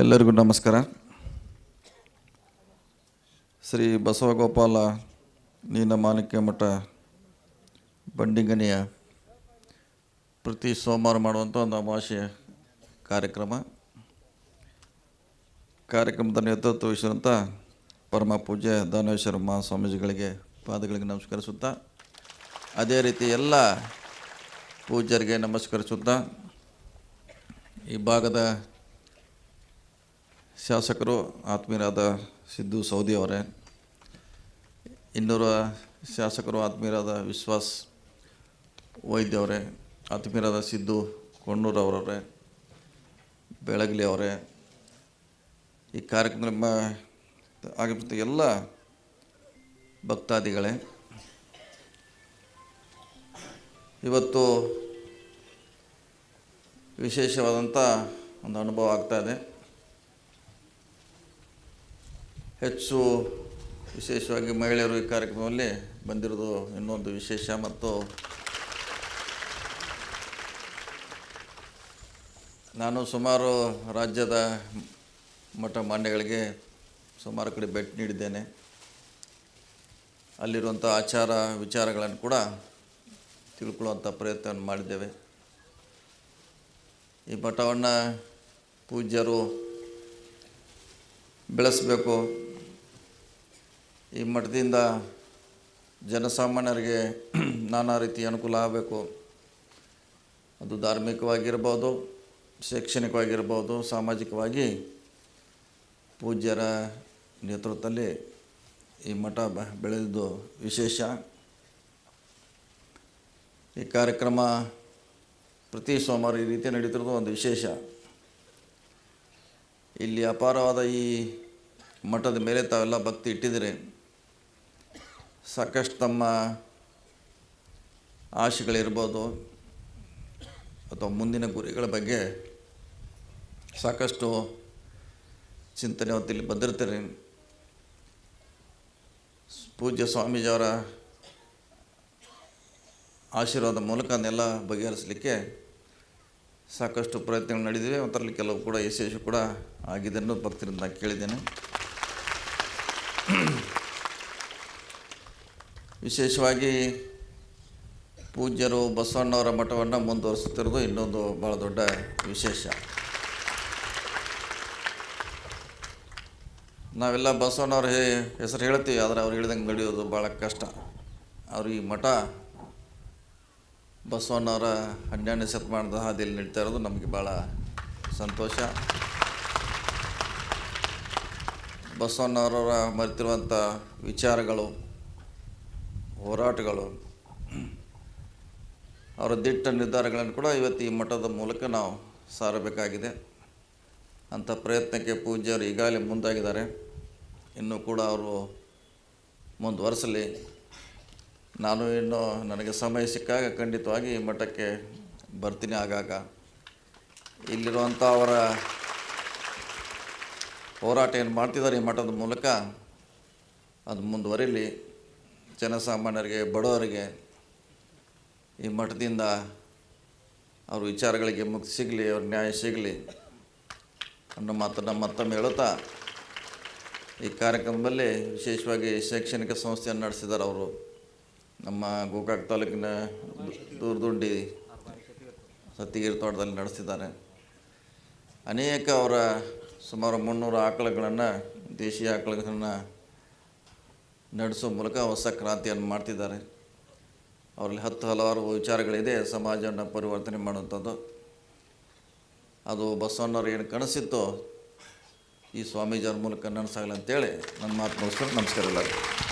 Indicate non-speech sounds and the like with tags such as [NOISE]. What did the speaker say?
ಎಲ್ಲರಿಗೂ ನಮಸ್ಕಾರ. ಶ್ರೀ ಬಸವಗೋಪಾಲ ನೀನ ಮಾಣಿಕ್ಯ ಮಠ ಬಂಡಿಗನಿಯ ಪ್ರತಿ ಸೋಮವಾರ ಮಾಡುವಂಥ ಒಂದು ಅಮಾವಾಸ್ಯೆ ಕಾರ್ಯಕ್ರಮ. ಕಾರ್ಯಕ್ರಮದ ನೇತೃತ್ವ ವಹಿಸಿದಂಥ ಪರಮ ಪೂಜ್ಯ ದಾನೇಶ್ವರ ಮಹಾಸ್ವಾಮೀಜಿಗಳಿಗೆ ಪಾದಗಳಿಗೆ ನಮಸ್ಕರಿಸುತ್ತಾ, ಅದೇ ರೀತಿ ಎಲ್ಲ ಪೂಜ್ಯರಿಗೆ ನಮಸ್ಕರಿಸುತ್ತಾ, ಈ ಭಾಗದ ಶಾಸಕರು ಆತ್ಮೀಯರಾದ ಸಿದ್ದು ಸೌದಿ ಅವರೇ, ಇನ್ನೂರು ಶಾಸಕರು ಆತ್ಮೀಯರಾದ ವಿಶ್ವಾಸ್ ವೈದ್ಯ ಅವರೇ, ಆತ್ಮೀಯರಾದ ಸಿದ್ದು ಕೊಣ್ಣೂರು ಅವರವರೇ, ಬೆಳಗಲಿ ಅವರೇ, ಈ ಕಾರ್ಯಕ್ರಮ ಆಗಿರ್ತಕ್ಕ ಎಲ್ಲ ಭಕ್ತಾದಿಗಳೇ, ಇವತ್ತು ವಿಶೇಷವಾದಂಥ ಒಂದು ಅನುಭವ ಆಗ್ತಾ ಹೆಚ್ಚು ವಿಶೇಷವಾಗಿ ಮಹಿಳೆಯರು ಈ ಕಾರ್ಯಕ್ರಮದಲ್ಲಿ ಬಂದಿರೋದು ಇನ್ನೊಂದು ವಿಶೇಷ ಮತ್ತು ನಾನು ಸುಮಾರು ರಾಜ್ಯದ ಮಠ ಮಾನ್ಯಗಳಿಗೆ ಸುಮಾರು ಕಡೆ ಭೇಟಿ ನೀಡಿದ್ದೇನೆ. ಅಲ್ಲಿರುವಂಥ ಆಚಾರ ವಿಚಾರಗಳನ್ನು ಕೂಡ ತಿಳ್ಕೊಳ್ಳುವಂಥ ಪ್ರಯತ್ನವನ್ನು ಮಾಡಿದ್ದೇವೆ. ಈ ಮಠವನ್ನು ಪೂಜ್ಯರು ಬೆಳೆಸಬೇಕು. ಈ ಮಠದಿಂದ ಜನಸಾಮಾನ್ಯರಿಗೆ [CLEARS THROAT] ನಾನಾ ರೀತಿ ಅನುಕೂಲ ಆಗಬೇಕು. ಅದು ಧಾರ್ಮಿಕವಾಗಿರ್ಬೋದು, ಶೈಕ್ಷಣಿಕವಾಗಿರ್ಬೋದು, ಸಾಮಾಜಿಕವಾಗಿ ಪೂಜ್ಯರ ನೇತೃತ್ವದಲ್ಲಿ ಈ ಮಠ ಬೆಳೆದಿದ್ದು ವಿಶೇಷ. ಈ ಕಾರ್ಯಕ್ರಮ ಪ್ರತಿ ಸೋಮವಾರ ಈ ರೀತಿ ನಡೀತಿರೋದು ಒಂದು ವಿಶೇಷ. ಇಲ್ಲಿ ಅಪಾರವಾದ ಈ ಮಠದ ಮೇಲೆ ತಾವೆಲ್ಲ ಭಕ್ತಿ ಇಟ್ಟಿದ್ದೀರಿ. ಸಾಕಷ್ಟು ತಮ್ಮ ಆಶೆಗಳಿರ್ಬೋದು ಅಥವಾ ಮುಂದಿನ ಗುರಿಗಳ ಬಗ್ಗೆ ಸಾಕಷ್ಟು ಚಿಂತನೆ ಹೊತ್ತು ಇಲ್ಲಿ ಬಂದಿರ್ತೀರಿ. ಪೂಜ್ಯ ಸ್ವಾಮೀಜಿಯವರ ಆಶೀರ್ವಾದ ಮೂಲಕ ಅದನ್ನೆಲ್ಲ ಬಗೆಹರಿಸಲಿಕ್ಕೆ ಸಾಕಷ್ಟು ಪ್ರಯತ್ನಗಳು ನಡೆದಿವೆ. ಅದರಲ್ಲಿ ಕೆಲವು ಕೂಡ ಯಶಸ್ಸು ಕೂಡ ಆಗಿದೆ ಅನ್ನೋದು ಭಕ್ತರಿಂದ ಕೇಳಿದ್ದೇನೆ. ವಿಶೇಷವಾಗಿ ಪೂಜ್ಯರು ಬಸವಣ್ಣವರ ಮಠವನ್ನು ಮುಂದುವರಿಸುತ್ತಿರೋದು ಇನ್ನೊಂದು ಭಾಳ ದೊಡ್ಡ ವಿಶೇಷ. ನಾವೆಲ್ಲ ಬಸವಣ್ಣವ್ರ ಹೆಸರು ಹೇಳ್ತೀವಿ, ಆದರೆ ಅವ್ರು ಹೇಳ್ದಂಗೆ ನಡೆಯೋದು ಭಾಳ ಕಷ್ಟ. ಅವರು ಈ ಮಠ ಬಸವಣ್ಣವರ ಹನ್ನೆರಡನೇ ಶತಮಾನದ ಹಾದಿಯಲ್ಲಿ ನಡೀತಾ ಇರೋದು ನಮಗೆ ಭಾಳ ಸಂತೋಷ. ಬಸವಣ್ಣವರವರ ಮರೆತಿರುವಂಥ ವಿಚಾರಗಳು, ಹೋರಾಟಗಳು, ಅವರ ದಿಟ್ಟ ನಿರ್ಧಾರಗಳನ್ನು ಕೂಡ ಇವತ್ತು ಈ ಮಠದ ಮೂಲಕ ನಾವು ಸಾರಬೇಕಾಗಿದೆ. ಅಂಥ ಪ್ರಯತ್ನಕ್ಕೆ ಪೂಜ್ಯರು ಈಗಾಗಲೇ ಮುಂದಾಗಿದ್ದಾರೆ. ಇನ್ನೂ ಕೂಡ ಅವರು ಮುಂದುವರಿಸಲಿ. ನಾನು ಇನ್ನು ನನಗೆ ಸಮಯ ಸಿಕ್ಕಾಗ ಖಂಡಿತವಾಗಿ ಈ ಮಠಕ್ಕೆ ಬರ್ತೀನಿ ಆಗಾಗ. ಇಲ್ಲಿರುವಂಥ ಅವರ ಹೋರಾಟ ಏನು ಮಾಡ್ತಿದ್ದಾರೆ ಈ ಮಠದ ಮೂಲಕ, ಅದು ಮುಂದುವರಿಲಿ. ಜನಸಾಮಾನ್ಯರಿಗೆ, ಬಡವರಿಗೆ ಈ ಮಠದಿಂದ ಅವ್ರ ವಿಚಾರಗಳಿಗೆ ಮುಕ್ತಿ ಸಿಗಲಿ, ಅವ್ರ ನ್ಯಾಯ ಸಿಗಲಿ ಅನ್ನೋ ಮಾತನ್ನು ಮತ್ತೊಮ್ಮೆ ಹೇಳುತ್ತಾ. ಈ ಕಾರ್ಯಕ್ರಮದಲ್ಲಿ ವಿಶೇಷವಾಗಿ ಶೈಕ್ಷಣಿಕ ಸಂಸ್ಥೆಯನ್ನು ನಡೆಸಿದ್ದಾರೆ ಅವರು. ನಮ್ಮ ಗೋಕಾಕ್ ತಾಲೂಕಿನ ದೂರದುಂಡಿ ಸತ್ತಿಗಿರಿ ತೋಟದಲ್ಲಿ ನಡೆಸಿದ್ದಾರೆ ಅನೇಕ ಅವರ ಸುಮಾರು ಮುನ್ನೂರು ಆಕಳುಗಳನ್ನು, ದೇಶೀಯ ಆಕಳುಗಳನ್ನು ನಡೆಸೋ ಮೂಲಕ ಹೊಸ ಕ್ರಾಂತಿಯನ್ನು ಮಾಡ್ತಿದ್ದಾರೆ. ಅವರಲ್ಲಿ ಹತ್ತು ಹಲವಾರು ವಿಚಾರಗಳಿದೆ, ಸಮಾಜವನ್ನು ಪರಿವರ್ತನೆ ಮಾಡುವಂಥದ್ದು. ಅದು ಬಸವಣ್ಣವ್ರು ಏನು ಕನಸಿತ್ತೋ ಈ ಸ್ವಾಮೀಜಿಯವ್ರ ಮೂಲಕ ನನಸಾಗಲ್ಲ ಅಂತೇಳಿ ನನ್ನ ಮಾತು ಮುಗಿಸ್ಕೊಂಡು ನಮಸ್ಕಾರ ಎಲ್ಲರಿಗೂ.